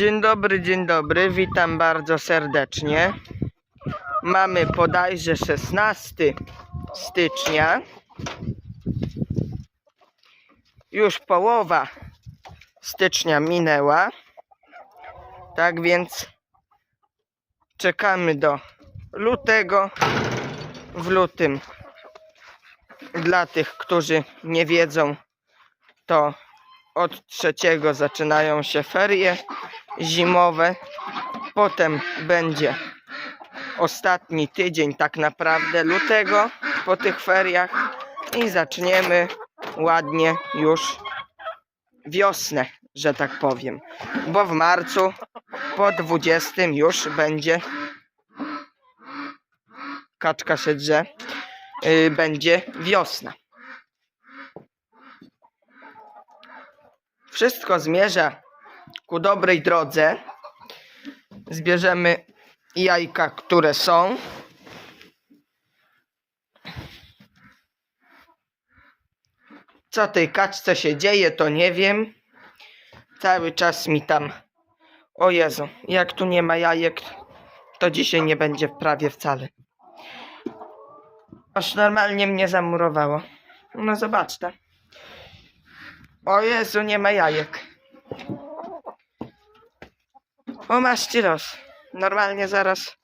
Dzień dobry, dzień dobry, witam bardzo serdecznie. Mamy bodajże 16 stycznia. Już połowa stycznia minęła. Tak więc czekamy do lutego. W lutym, dla tych, którzy nie wiedzą, to od trzeciego zaczynają się ferie zimowe. Potem będzie ostatni tydzień tak naprawdę lutego po tych feriach i zaczniemy ładnie już wiosnę, że tak powiem. Bo w marcu po 20 już będzie kaczka się drze, yy, będzie wiosna. Wszystko zmierza ku dobrej drodze. Zbierzemy jajka, które są. Co tej kaczce się dzieje, to nie wiem. Cały czas mi tam. O Jezu, jak tu nie ma jajek, to dzisiaj nie będzie prawie wcale. Aż normalnie mnie zamurowało. No zobaczcie. O Jezu, nie ma jajek. O los. Normalnie zaraz.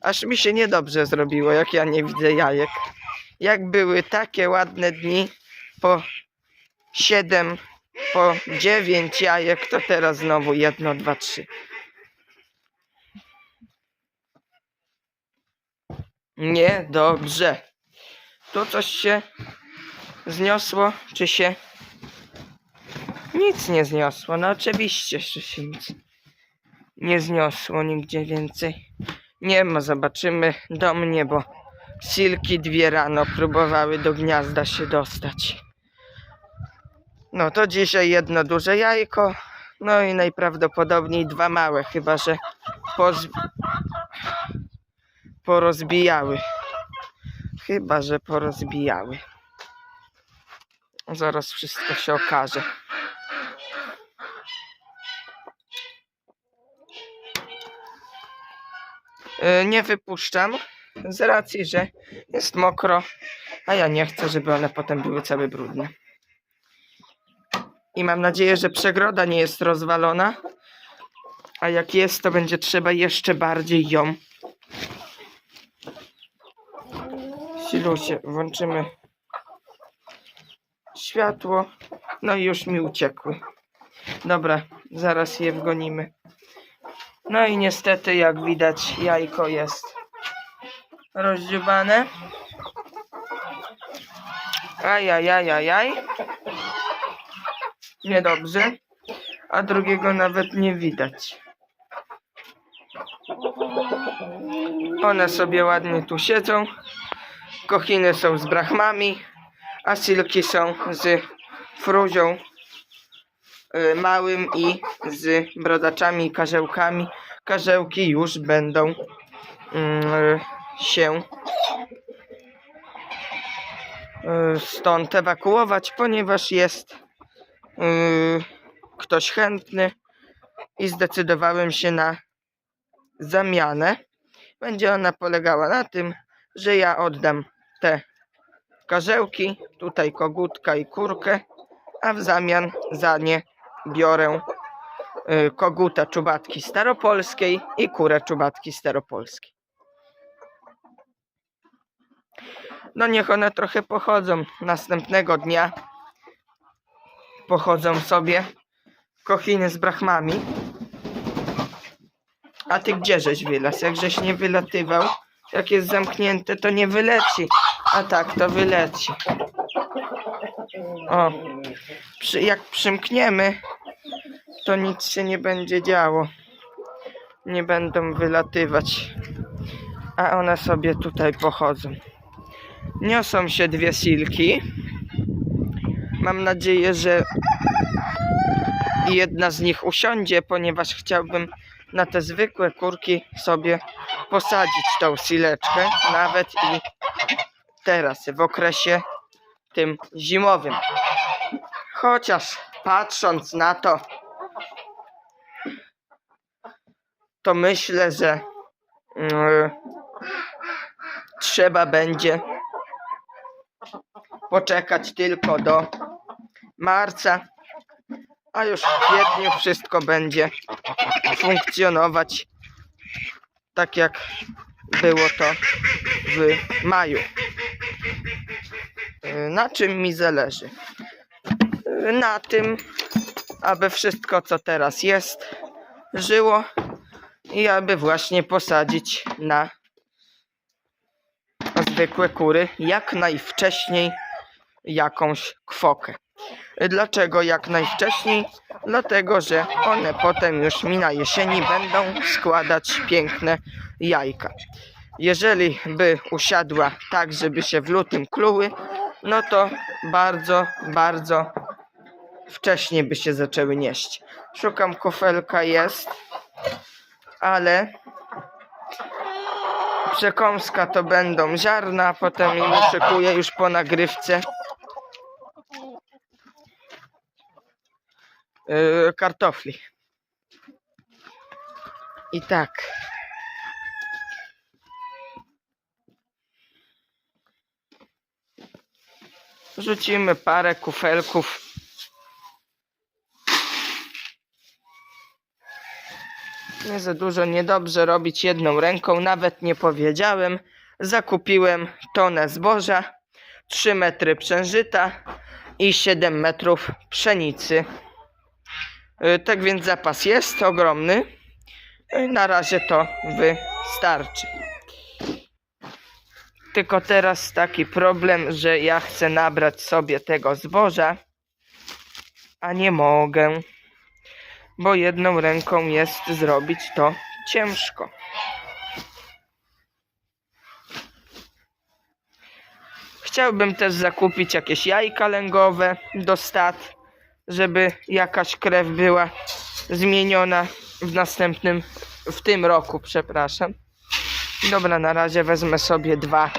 Aż mi się niedobrze zrobiło, jak ja nie widzę jajek. Jak były takie ładne dni po 7, po 9 jajek, to teraz znowu jedno, dwa, trzy. Niedobrze. Tu coś się zniosło, czy się nic nie zniosło. No oczywiście, że się nic nie zniosło nigdzie więcej. Nie ma, zobaczymy do mnie, bo silki dwie rano próbowały do gniazda się dostać. No to dzisiaj jedno duże jajko, no i najprawdopodobniej dwa małe, chyba że poz... porozbijały. Chyba, że porozbijały. Zaraz wszystko się okaże. Nie wypuszczam z racji, że jest mokro, a ja nie chcę, żeby one potem były całe brudne. I mam nadzieję, że przegroda nie jest rozwalona, a jak jest, to będzie trzeba jeszcze bardziej ją. Silusie, włączymy światło. No i już mi uciekły. Dobra, zaraz je wgonimy. No i niestety, jak widać, jajko jest rozdziubane. Ajajajajaj. Niedobrze. A drugiego nawet nie widać. One sobie ładnie tu siedzą. Kochiny są z brachmami, a silki są z fruzią małym i z brodaczami i karzełkami. Karzełki już będą mm, się y, stąd ewakuować, ponieważ jest y, ktoś chętny i zdecydowałem się na zamianę. Będzie ona polegała na tym, że ja oddam te karzełki, tutaj kogutka i kurkę, a w zamian za nie biorę y, koguta czubatki staropolskiej i kurę czubatki staropolskiej. No niech one trochę pochodzą. Następnego dnia pochodzą sobie kochiny z brachmami. A ty gdzie żeś wylazł? Jak żeś nie wylatywał, jak jest zamknięte, to nie wyleci. A tak, to wyleci. O, przy, jak przymkniemy, to nic się nie będzie działo. Nie będą wylatywać. A one sobie tutaj pochodzą. Niosą się dwie silki. Mam nadzieję, że jedna z nich usiądzie, ponieważ chciałbym na te zwykłe kurki sobie posadzić tą sileczkę, nawet i teraz, w okresie tym zimowym. Chociaż patrząc na to, to myślę, że mm, trzeba będzie poczekać tylko do marca, a już w kwietniu wszystko będzie funkcjonować tak jak było to w maju. Y, Na czym mi zależy? Y, Na tym, aby wszystko co teraz jest żyło i aby właśnie posadzić na zwykłe kury jak najwcześniej jakąś kwokę. Dlaczego jak najwcześniej? Dlatego, że one potem już mi na jesieni będą składać piękne jajka. Jeżeli by usiadła tak, żeby się w lutym kluły, no to bardzo, bardzo wcześnie by się zaczęły nieść. Szukam kufelka, jest, ale przekąska to będą ziarna, potem im szykuję już po nagrywce. Yy, kartofli. I tak. Rzucimy parę kufelków. Nie za dużo, niedobrze robić jedną ręką, nawet nie powiedziałem. Zakupiłem tonę zboża, 3 metry przężyta i 7 metrów pszenicy. Y, Tak więc zapas jest ogromny. Y, Na razie to wystarczy. Tylko teraz taki problem, że ja chcę nabrać sobie tego zboża, a nie mogę, bo jedną ręką jest zrobić to ciężko. Chciałbym też zakupić jakieś jajka lęgowe do stad, żeby jakaś krew była zmieniona w następnym, w tym roku, przepraszam. Dobra, na razie wezmę sobie dwa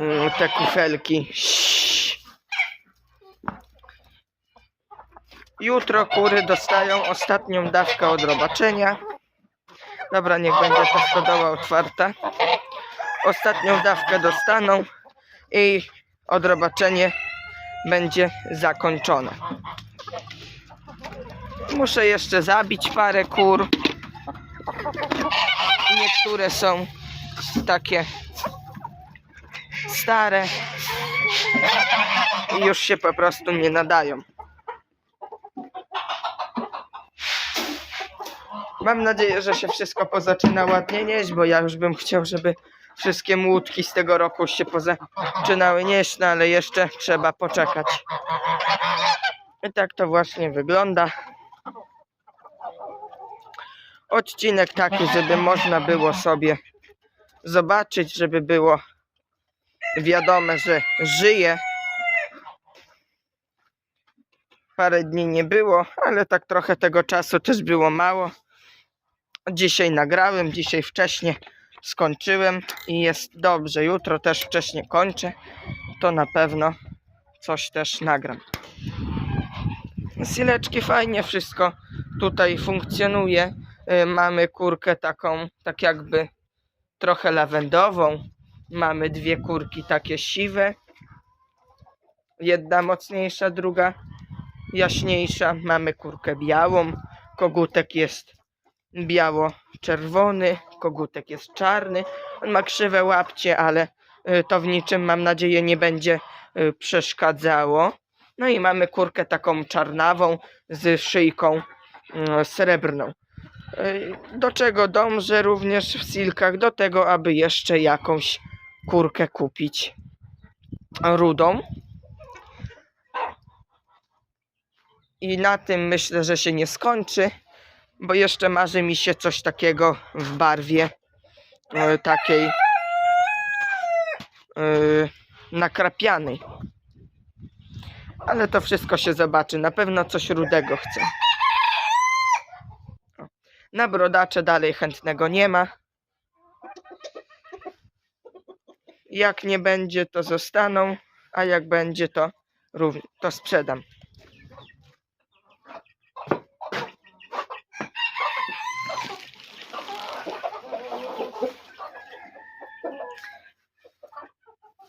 mm, te kufelki. Jutro kury dostają ostatnią dawkę odrobaczenia. Dobra, niech będzie ta stodoła otwarta. Ostatnią dawkę dostaną i odrobaczenie będzie zakończone. Muszę jeszcze zabić parę kur. Niektóre są takie stare i już się po prostu nie nadają. Mam nadzieję, że się wszystko pozaczyna ładnie nieść, bo ja już bym chciał, żeby wszystkie młódki z tego roku się pozaczynały nieść, no ale jeszcze trzeba poczekać. I tak to właśnie wygląda. Odcinek taki, żeby można było sobie zobaczyć, żeby było wiadome, że żyje. Parę dni nie było, ale tak trochę tego czasu też było mało. Dzisiaj nagrałem, dzisiaj wcześnie skończyłem i jest dobrze. Jutro też wcześnie kończę. To na pewno coś też nagram. Sileczki fajnie wszystko tutaj funkcjonuje. Y, Mamy kurkę taką, tak jakby trochę lawendową. Mamy dwie kurki takie siwe. Jedna mocniejsza, druga jaśniejsza. Mamy kurkę białą. Kogutek jest biało-czerwony. Kogutek jest czarny. On ma krzywe łapcie, ale y, to w niczym mam nadzieję nie będzie y, przeszkadzało. No i mamy kurkę taką czarnawą z szyjką mm, srebrną. Y, Do czego dążę również w silkach? Do tego, aby jeszcze jakąś kurkę kupić rudą. I na tym myślę, że się nie skończy, bo jeszcze marzy mi się coś takiego w barwie e, takiej e, nakrapianej. Ale to wszystko się zobaczy. Na pewno coś rudego chcę. Na brodacze dalej chętnego nie ma. Jak nie będzie, to zostaną, a jak będzie, to, to sprzedam.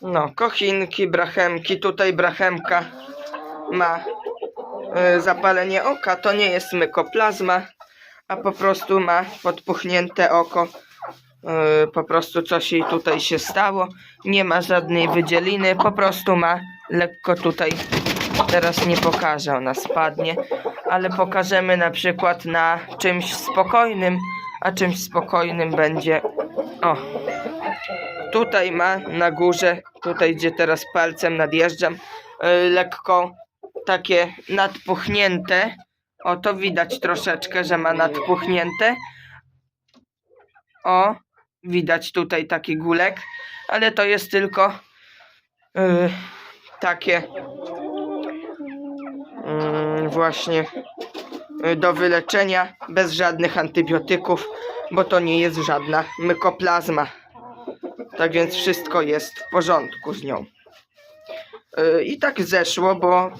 No, kochinki, brachemki. Tutaj brachemka ma y, zapalenie oka. To nie jest mykoplazma, a po prostu ma podpuchnięte oko. Y, po prostu coś jej tutaj się stało. Nie ma żadnej wydzieliny, po prostu ma lekko tutaj. Teraz nie pokażę, ona spadnie, ale pokażemy na przykład na czymś spokojnym, a czymś spokojnym będzie. O, tutaj ma na górze, tutaj gdzie teraz palcem nadjeżdżam, y, lekko takie nadpuchnięte. O, to widać troszeczkę, że ma nadpuchnięte. O, widać tutaj taki gulek, ale to jest tylko y, takie mm, właśnie y, do wyleczenia bez żadnych antybiotyków, bo to nie jest żadna mykoplazma. Tak więc wszystko jest w porządku z nią. Y, I tak zeszło, bo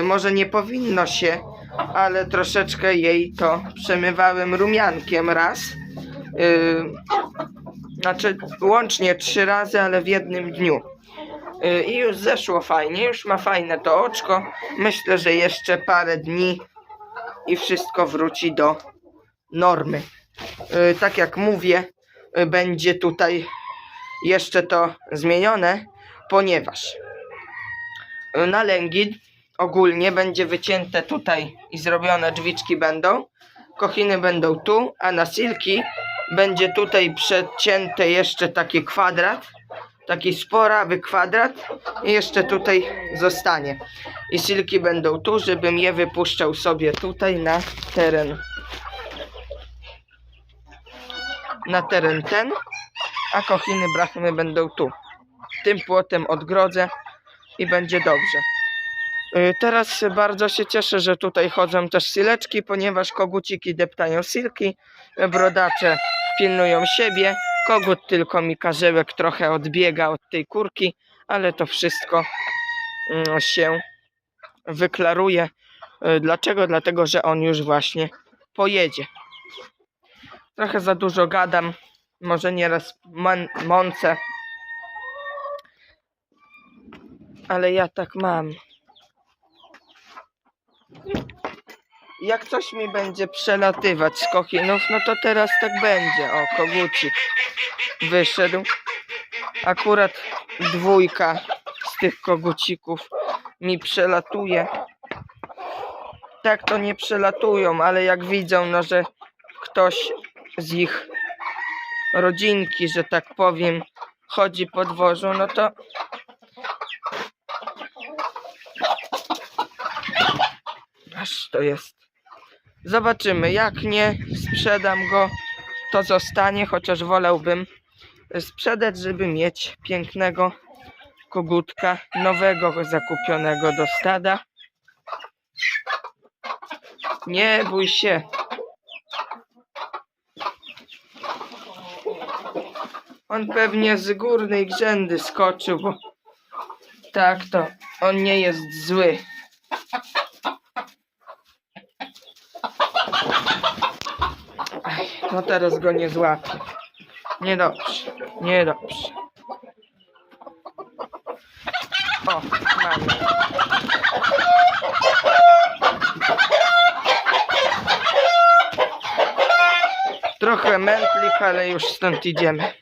y, może nie powinno się, ale troszeczkę jej to przemywałem rumiankiem raz. Y, znaczy łącznie trzy razy, ale w jednym dniu. I już zeszło fajnie, już ma fajne to oczko. Myślę, że jeszcze parę dni i wszystko wróci do normy. Tak jak mówię, będzie tutaj jeszcze to zmienione, ponieważ na lęgit ogólnie będzie wycięte tutaj i zrobione drzwiczki będą. Kochiny będą tu, a na silki będzie tutaj przecięte jeszcze taki kwadrat, taki sporawy kwadrat i jeszcze tutaj zostanie. I silki będą tu, żebym je wypuszczał sobie tutaj na teren. Na teren ten, a kochiny brachmy będą tu. Tym płotem odgrodzę i będzie dobrze. Y, Teraz bardzo się cieszę, że tutaj chodzą też sileczki, ponieważ koguciki deptają silki, brodacze pilnują siebie, kogut tylko mi karzełek trochę odbiega od tej kurki, ale to wszystko mm, się wyklaruje. Y, Dlaczego? Dlatego, że on już właśnie pojedzie. Trochę za dużo gadam, może nieraz mon- mącę, ale ja tak mam. Jak coś mi będzie przelatywać z kochinów, no to teraz tak będzie. O, kogucik wyszedł. Akurat dwójka z tych kogucików mi przelatuje. Tak to nie przelatują, ale jak widzą, no że ktoś z ich rodzinki, że tak powiem, chodzi po dworzu, no to aż to jest. Zobaczymy, jak nie sprzedam go, to zostanie, chociaż wolałbym sprzedać, żeby mieć pięknego kogutka, nowego zakupionego do stada. Nie bój się. On pewnie z górnej grzędy skoczył, bo tak to on nie jest zły. No teraz go nie złapię. Niedobrze, niedobrze. O, mamy. Trochę mętlik, ale już stąd idziemy.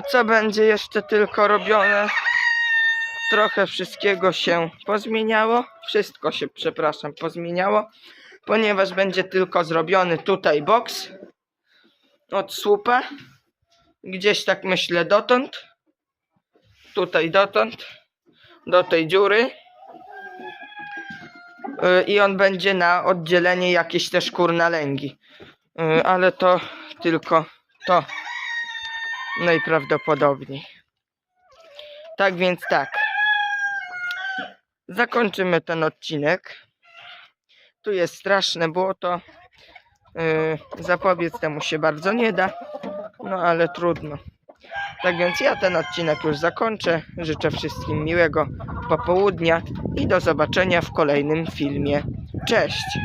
Co będzie jeszcze tylko robione? Trochę wszystkiego się pozmieniało. Wszystko się, przepraszam, pozmieniało, ponieważ będzie tylko zrobiony tutaj boks od słupa. Gdzieś tak myślę dotąd. Tutaj dotąd. Do tej dziury. Y, I on będzie na oddzielenie jakieś też kurna lęgi. Y, Ale to tylko to najprawdopodobniej. Tak więc tak. Zakończymy ten odcinek. Tu jest straszne błoto. Yy, zapobiec temu się bardzo nie da. No ale trudno. Tak więc ja ten odcinek już zakończę. Życzę wszystkim miłego popołudnia i do zobaczenia w kolejnym filmie. Cześć!